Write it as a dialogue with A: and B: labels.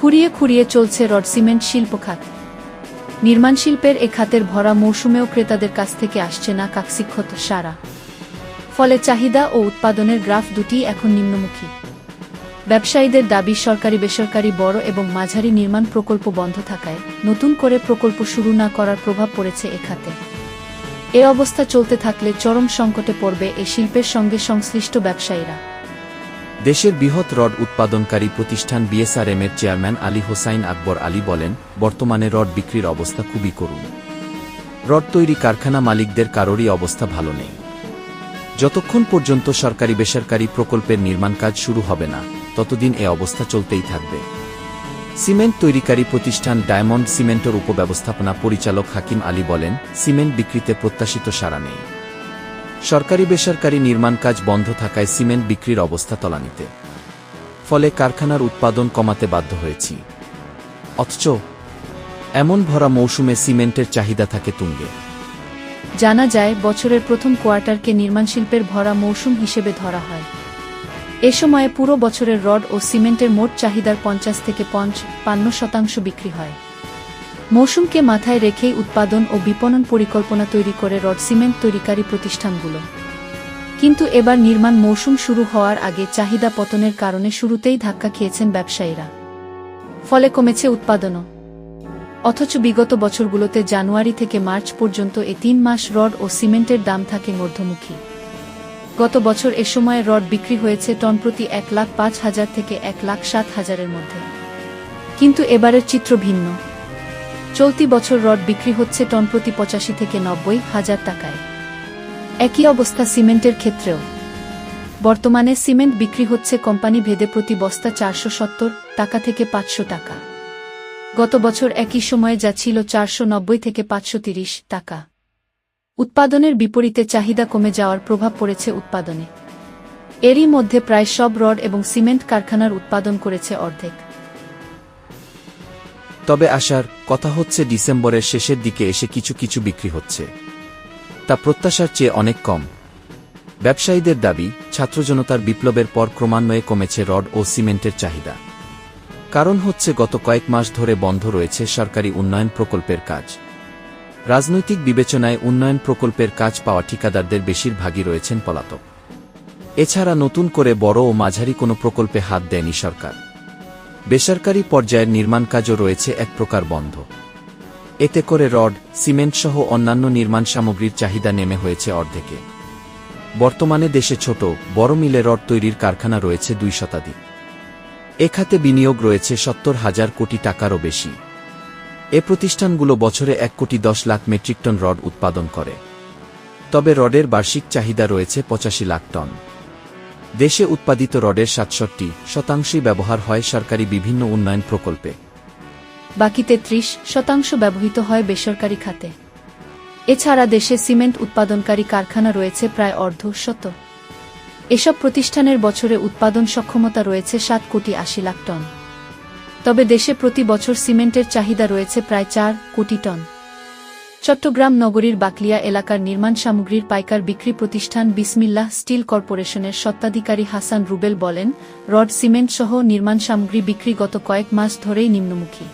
A: খুঁড়িয়ে খুঁড়িয়ে চলছে রড সিমেন্ট শিল্প খাত। নির্মাণ শিল্পের এ খাতের ভরা মৌসুমেও ক্রেতাদের কাছ থেকে আসছে না কাকসিক্ষত সারা ফলে চাহিদা ও উৎপাদনের গ্রাফ দুটি এখন নিম্নমুখী। ব্যবসায়ীদের দাবি, সরকারি, বেসরকারি, বড় এবং মাঝারি নির্মাণ প্রকল্প বন্ধ থাকায় নতুন করে প্রকল্প শুরু না করার প্রভাব পড়েছে এ খাতে। এ অবস্থা চলতে থাকলে চরম সংকটে পড়বে এ শিল্পের সঙ্গে সংশ্লিষ্ট ব্যবসায়ীরা।
B: দেশের বৃহৎ রড উৎপাদনকারী প্রতিষ্ঠান বিএসআরএম এর চেয়ারম্যান আলী হোসাইন আকবর আলী বলেন, বর্তমানে রড বিক্রির অবস্থা খুবই করুণ। রড তৈরি কারখানা মালিকদের কারোরই অবস্থা ভালো নেই। যতক্ষণ পর্যন্ত সরকারি বেসরকারি প্রকল্পের নির্মাণ কাজ শুরু হবে না, ততদিন এ অবস্থা চলতেই থাকবে। সিমেন্ট তৈরিকারী প্রতিষ্ঠান ডায়মন্ড সিমেন্টের উপব্যবস্থাপনা পরিচালক হাকিম আলী বলেন, সিমেন্ট বিক্রিতে প্রত্যাশিত সাড়া নেই। সরকারি বেসরকারি নির্মাণ কাজ বন্ধ থাকায় সিমেন্ট বিক্রির অবস্থা তলানিতে। ফলে কারখানার উৎপাদন কমাতে বাধ্য হয়েছি। অথচ এমন ভরা মৌসুমে সিমেন্টের চাহিদা থাকে তুঙ্গে।
A: জানা যায়, বছরের প্রথম কোয়ার্টারকে নির্মাণ শিল্পের ভরা মৌসুম হিসেবে ধরা হয়। এ সময়ে পুরো বছরের রড ও সিমেন্টের মোট চাহিদার পঞ্চাশ থেকে পঞ্চ পান্ন শতাংশ বিক্রি হয়। মৌসুমকে মাথায় রেখেই উৎপাদন ও বিপণন পরিকল্পনা তৈরি করে রড সিমেন্ট তৈরিকারী প্রতিষ্ঠানগুলো। কিন্তু এবার নির্মাণ মৌসুম শুরু হওয়ার আগে চাহিদা পতনের কারণে শুরুতেই ধাক্কা খেয়েছেন ব্যবসায়ীরা। ফলে কমেছে উৎপাদনও। অথচ বিগত বছরগুলোতে জানুয়ারি থেকে মার্চ পর্যন্ত এ তিন মাস রড ও সিমেন্টের দাম থাকে মধ্যমুখী। গত বছর এ সময় রড বিক্রি হয়েছে টন প্রতি এক লাখ পাঁচ হাজার থেকে এক লাখ সাত হাজারের মধ্যে। কিন্তু এবারের চিত্র ভিন্ন। চলতি বছর রড বিক্রি হচ্ছে টন প্রতি পঁচাশি থেকে নব্বই হাজার টাকায়। একই অবস্থা সিমেন্টের ক্ষেত্রেও। বর্তমানে সিমেন্ট বিক্রি হচ্ছে কোম্পানি ভেদে প্রতি বস্তা চারশো সত্তর, টাকা থেকে পাঁচশো টাকা। গত বছর একই সময়ে যা ছিল চারশো নব্বই থেকে পাঁচশো তিরিশ টাকা। উৎপাদনের বিপরীতে চাহিদা কমে যাওয়ার প্রভাব পড়েছে উৎপাদনে। এরই মধ্যে প্রায় সব রড এবং সিমেন্ট কারখানার উৎপাদন করেছে অর্ধেক।
B: তবে আসার কথা হচ্ছে ডিসেম্বরের শেষের দিকে এসে কিছু কিছু বিক্রি হচ্ছে। তা প্রত্যাশার চেয়ে অনেক কম। ব্যবসায়ীদের দাবি ছাত্রজনতার বিপ্লবের পর ক্রমান্বয়ে কমেছে রড ও সিমেন্টের চাহিদা। কারণ হচ্ছে গত কয়েক মাস ধরে বন্ধ রয়েছে সরকারি উন্নয়ন প্রকল্পের কাজ। রাজনৈতিক বিবেচনায় উন্নয়ন প্রকল্পের কাজ পাওয়া ঠিকাদারদের বেশিরভাগই রয়েছেন পলাতক। এছাড়া নতুন করে বড় ও মাঝারি কোনো প্রকল্পে হাত দেয়নি সরকার। বেসরকারি পর্যায়ের নির্মাণ কাজও রয়েছে এক প্রকার বন্ধ। এতে করে রড, সিমেন্ট সহ অন্যান্য নির্মাণ সামগ্রীর চাহিদা নেমে হয়েছে অর্ধেকে। বর্তমানে দেশে ছোট, বড় মিলে রড তৈরির কারখানা রয়েছে দুই শতাধিক। এ খাতে বিনিয়োগ রয়েছে সত্তর হাজার কোটি টাকারও বেশি। এ প্রতিষ্ঠানগুলো বছরে এক কোটি দশ লাখ মেট্রিক টন রড উৎপাদন করে। তবে রডের বার্ষিক চাহিদা রয়েছে পঁচাশি লাখ টন। দেশে উৎপাদিত রডের সাতষট্টি শতাংশই ব্যবহার হয় সরকারি বিভিন্ন উন্নয়ন প্রকল্পে।
A: বাকি তেত্রিশ শতাংশ ব্যবহৃত হয় বেসরকারি খাতে। এছাড়া দেশে সিমেন্ট উৎপাদনকারী কারখানা রয়েছে প্রায় অর্ধ শত। এসব প্রতিষ্ঠানের বছরে উৎপাদন সক্ষমতা রয়েছে সাত কোটি আশি লাখ টন। তবে দেশে প্রতি বছর সিমেন্টের চাহিদা রয়েছে প্রায় চার কোটি টন। চট্টগ্রাম নগরীর বাকলিয়া এলাকার নির্মাণ সামগ্রীর পাইকার বিক্রি প্রতিষ্ঠান বিসমিল্লাহ স্টিল কর্পোরেশনের সত্ত্বাধিকারী হাসান রুবেল বলেন, রড সিমেন্ট সহ নির্মাণ সামগ্রী বিক্রি গত কয়েক মাস ধরেই নিম্নমুখী।